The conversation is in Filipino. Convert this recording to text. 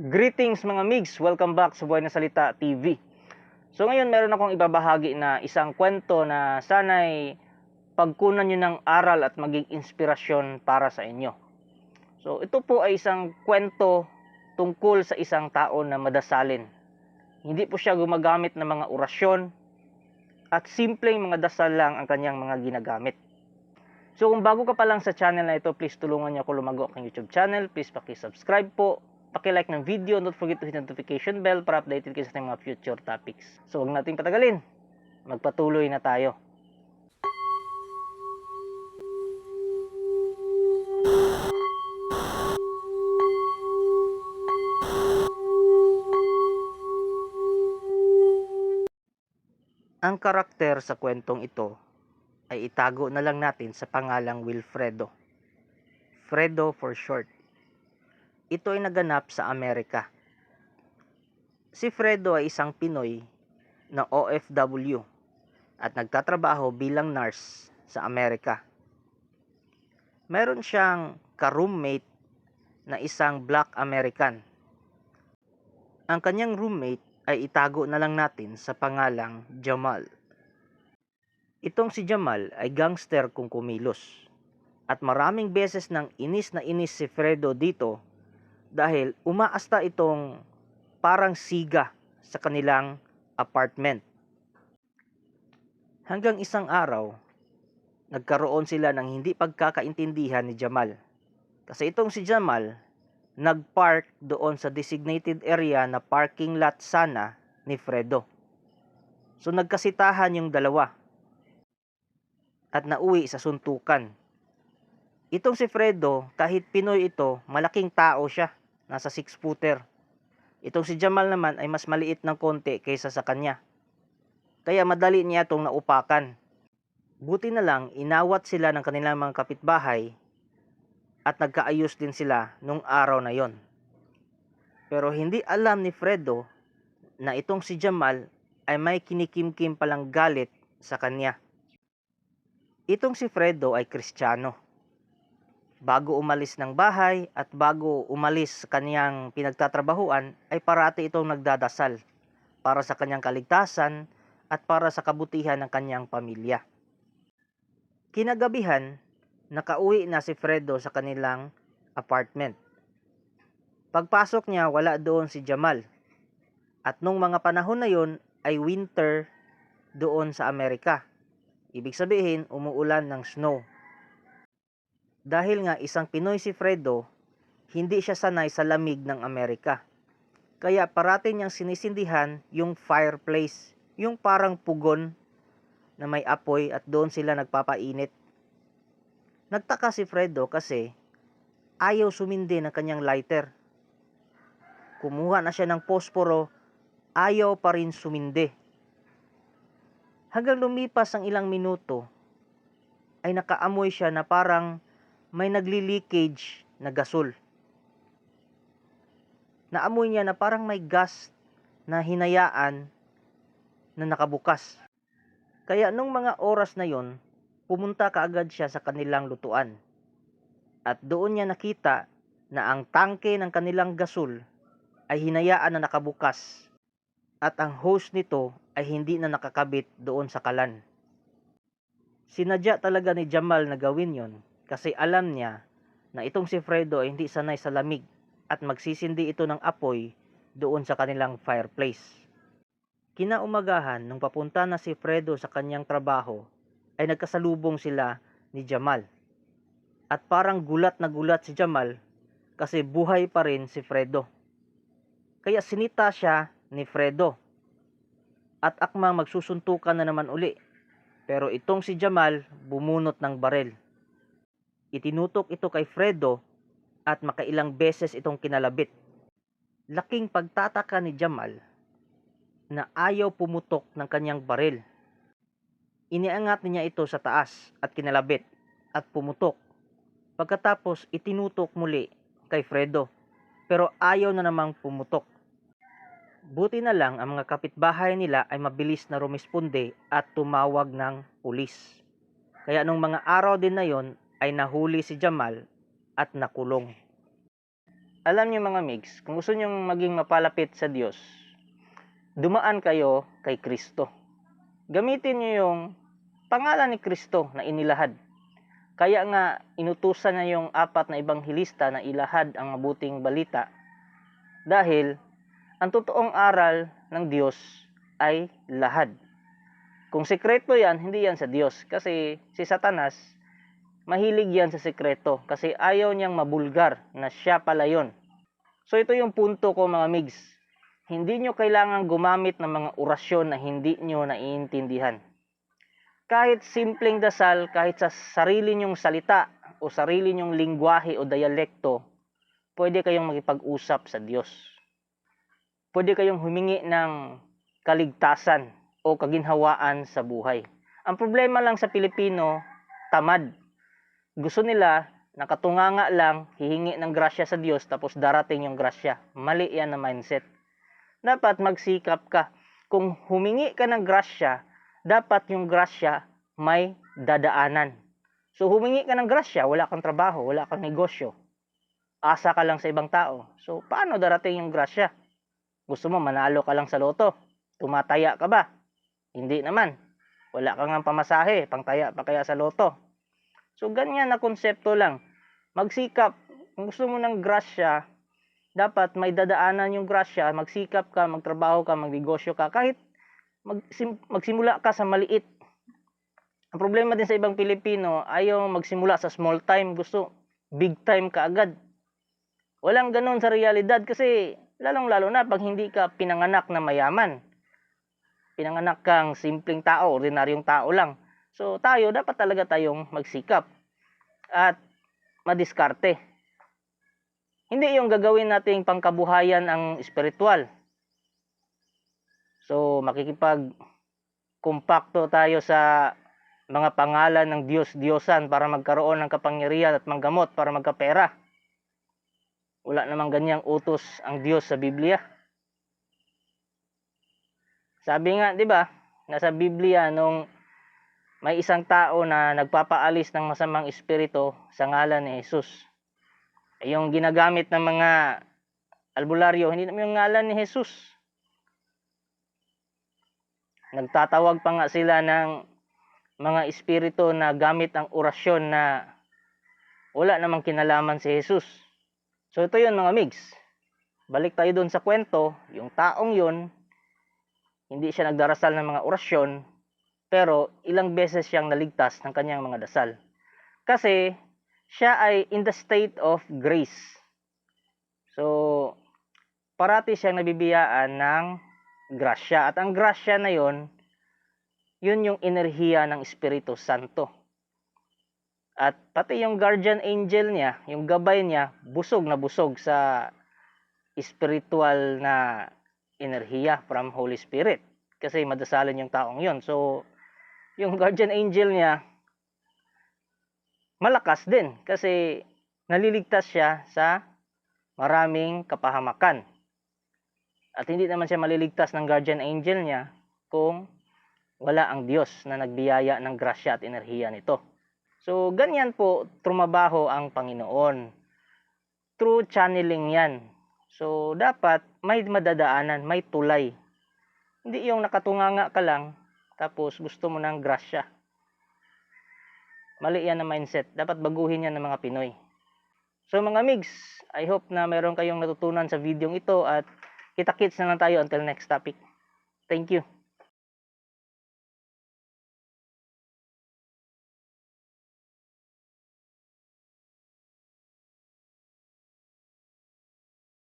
Greetings mga migs! Welcome back sa Buhay na Salita TV. So ngayon meron akong ibabahagi na isang kwento na sana'y pagkunan nyo ng aral at maging inspirasyon para sa inyo. So ito po ay isang kwento tungkol sa isang tao na madasalin. Hindi po siya gumagamit ng mga orasyon at simpleng mga dasal lang ang kanyang mga ginagamit. So kung bago ka pa lang sa channel na ito, please tulungan niyo ako lumago ang YouTube channel. Please paki-subscribe po, paki-like ng video, don't forget to hit notification bell para updated kayo sa mga future topics. So huwag nating patagalin. Magpatuloy na tayo. Ang karakter sa kwentong ito ay itago na lang natin sa pangalang Wilfredo. Fredo for short. Ito ay naganap sa Amerika. Si Fredo ay isang Pinoy na OFW at nagtatrabaho bilang nurse sa Amerika. Meron siyang ka-roommate na isang black American. Ang kanyang roommate ay itago na lang natin sa pangalang Jamal. Itong si Jamal ay gangster kung kumilos. At maraming beses nang inis na inis si Fredo dito dahil umaasta itong parang siga sa kanilang apartment. Hanggang isang araw, nagkaroon sila ng hindi pagkakaintindihan ni Jamal. Kasi itong si Jamal, nagpark doon sa designated area na parking lot sana ni Fredo. So nagkasitahan yung dalawa at nauwi sa suntukan. Itong si Fredo, kahit Pinoy ito, malaking tao siya. Nasa 6 footer. Itong si Jamal naman ay mas maliit ng konti kaysa sa kanya. Kaya madali niya itong naupakan. Buti na lang, inawat sila ng kanilang mga kapitbahay at nagkaayos din sila nung araw na yon. Pero hindi alam ni Fredo na itong si Jamal ay may kinikimkim palang galit sa kanya. Itong si Fredo ay kristyano. Bago umalis ng bahay at bago umalis sa kanyang pinagtatrabahuan ay parati itong nagdadasal para sa kanyang kaligtasan at para sa kabutihan ng kanyang pamilya. Kinagabihan, nakauwi na si Fredo sa kanilang apartment. Pagpasok niya, wala doon si Jamal. At nung mga panahon na yon ay winter doon sa Amerika. Ibig sabihin, umuulan ng snow. Dahil nga isang Pinoy si Fredo, hindi siya sanay sa lamig ng Amerika. Kaya parati niyang sinisindihan yung fireplace, yung parang pugon na may apoy at doon sila nagpapainit. Nagtaka si Fredo kasi ayaw sumindi ng kanyang lighter. Kumuha na siya ng posporo, ayaw pa rin sumindi. Hanggang lumipas ang ilang minuto, ay nakaamoy siya na parang may nagli-leakage na gasol. Naamoy niya na parang may gas na hinayaan na nakabukas. Kaya nung mga oras na yon, pumunta kaagad siya sa kanilang lutuan. At doon niya nakita na ang tangke ng kanilang gasol ay hinayaan na nakabukas at ang hose nito ay hindi na nakakabit doon sa kalan. Sinadya talaga ni Jamal na gawin yon kasi alam niya na itong si Fredo ay hindi sanay sa lamig at magsisindi ito ng apoy doon sa kanilang fireplace. Kinaumagahan nung papunta na si Fredo sa kanyang trabaho ay nagkasalubong sila ni Jamal. At parang gulat na gulat si Jamal kasi buhay pa rin si Fredo. Kaya sinita siya ni Fredo. At akmang magsusuntukan na naman uli. Pero itong si Jamal bumunot ng barel. Itinutok ito kay Fredo at makailang beses itong kinalabit. Laking pagtataka ni Jamal na ayaw pumutok ng kanyang baril. Iniangat niya ito sa taas at kinalabit at pumutok. Pagkatapos itinutok muli kay Fredo pero ayaw na namang pumutok. Buti na lang ang mga kapitbahay nila ay mabilis na rumisponde at tumawag ng pulis. Kaya nung mga araw din na yon ay nahuli si Jamal at nakulong. alam niyo mga mix, kung gusto niyo maging mapalapit sa Diyos, dumaan kayo kay Kristo. Gamitin niyo yung pangalan ni Kristo na inilahad. Kaya nga inutusan niya yung apat na ibanghilista na ilahad ang mabuting balita dahil ang totoong aral ng Diyos ay lahad. Kung sekreto yan, hindi yan sa Diyos. Kasi si Satanas, mahilig yan sa sekreto. Kasi ayaw niyang mabulgar na siya pala yun. So ito yung punto ko mga migs. Hindi nyo kailangan gumamit ng mga orasyon na hindi nyo naiintindihan. Kahit simpleng dasal, kahit sa sarili nyong salita o sarili nyong lingwahe o dialekto, pwede kayong makipag-usap sa Diyos. Pwede kayong humingi ng kaligtasan o kaginhawaan sa buhay. Ang problema lang sa Pilipino, tamad. Gusto nila, nakatunganga lang, hihingi ng grasya sa Diyos tapos darating yung grasya. Mali yan na mindset. Dapat magsikap ka. Kung humingi ka ng grasya, dapat yung grasya may dadaanan. So humingi ka ng grasya, wala kang trabaho, wala kang negosyo. Asa ka lang sa ibang tao. So paano darating yung grasya? Gusto mo manalo ka lang sa loto? Tumataya ka ba? Hindi naman. Wala ka nga pamasahe, pangtaya pa kaya sa loto. So ganyan na konsepto lang. Magsikap. Kung gusto mo ng grasya, dapat may dadaanan yung grasya, magsikap ka, magtrabaho ka, magnegosyo ka, kahit magsim, magsimula ka sa maliit. Ang problema din sa ibang Pilipino, ayaw magsimula sa small time, gusto big time ka agad. Walang ganun sa realidad kasi lalong-lalo na pag hindi ka pinanganak na mayaman. Pinanganak kang simpleng tao, ordinaryong tao lang. So tayo, dapat talaga tayong magsikap at madiskarte. Hindi yung gagawin nating pangkabuhayan ang espiritual. So makikipag kumpakto tayo sa mga pangalan ng Diyos-Diyosan para magkaroon ng kapangyarihan at manggamot para magkapera. Wala namang ganyang utos ang Diyos sa Biblia. Sabi nga, 'di ba? Nasa Biblia nung may isang tao na nagpapaalis ng masamang espiritu sa ngalan ni Jesus. Yung ginagamit ng mga albularyo, hindi naman yung ngalan ni Jesus. Nagtatawag pa nga sila ng mga espiritu na gamit ang orasyon na wala namang kinalaman si Jesus. So ito yun mga migs. Balik tayo dun sa kwento, yung taong yun, hindi siya nagdarasal ng mga orasyon, pero ilang beses siyang naligtas ng kanyang mga dasal. Kasi siya ay in the state of grace. So, parati siyang nabibiyaan ng grasya. At ang grasya na yon, yun yung enerhiya ng Espiritu Santo. At pati yung guardian angel niya, yung gabay niya, busog na busog sa spiritual na enerhiya from Holy Spirit. Kasi madasalin yung taong yon. So, yung guardian angel niya, malakas din. Kasi naliligtas siya sa maraming kapahamakan. At hindi naman siya maliligtas ng guardian angel niya kung wala ang Diyos na nagbiyaya ng grasya at enerhiya nito. So, ganyan po trumabaho ang Panginoon. True channeling yan. So, dapat may madadaanan, may tulay. Hindi yung nakatunganga ka lang, tapos gusto mo ng grasya. Mali yan na mindset. Dapat baguhin yan ng mga Pinoy. So mga migs, I hope na meron kayong natutunan sa video ito at kita-kits na lang tayo until next topic. Thank you.